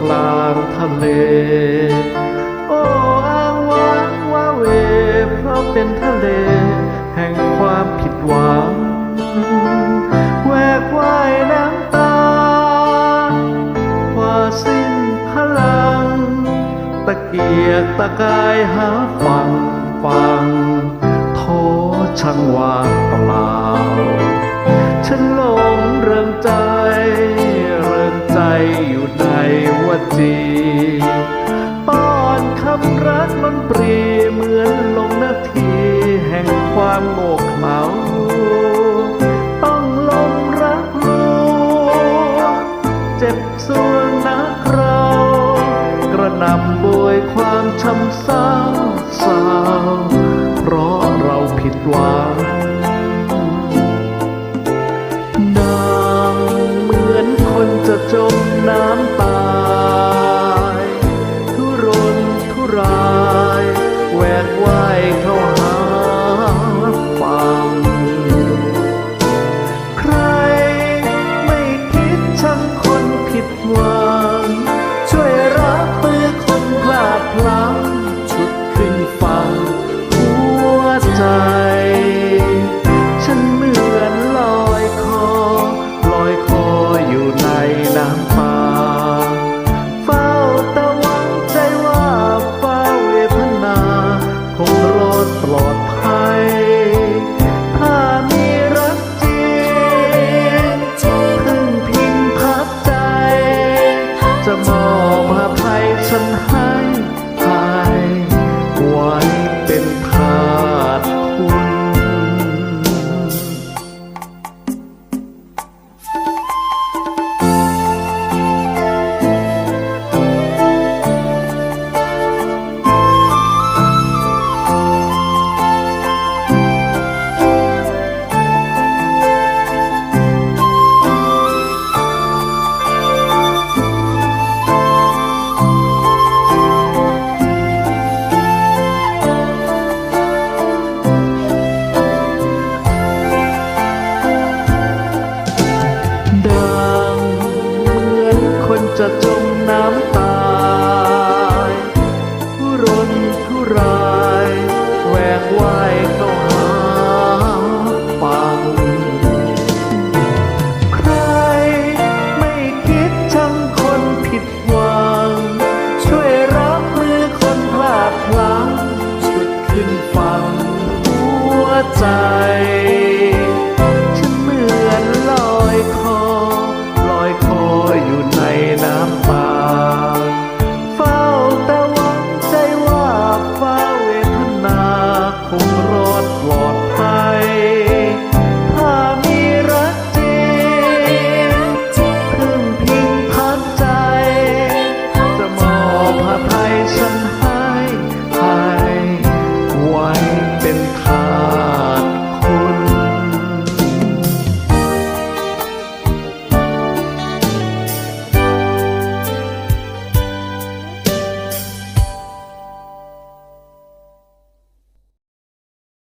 กลางทะเล โอ้อ้างว้างว้าเว เพราะเป็นทะเล แห่งความผิดหวังแหวกว่ายน้ำตากว่าสิ้นพลัง ตะเกียกตะกายหาฟังฟังโทช่างว่างเปล่า ทีแห่งความโง่เขลาต้องลงรักรู้เจ็บส่วนนักเรา กระนำบวยความช้ำเศร้าเศร้าเพราะเราผิดหวัง ฉันหา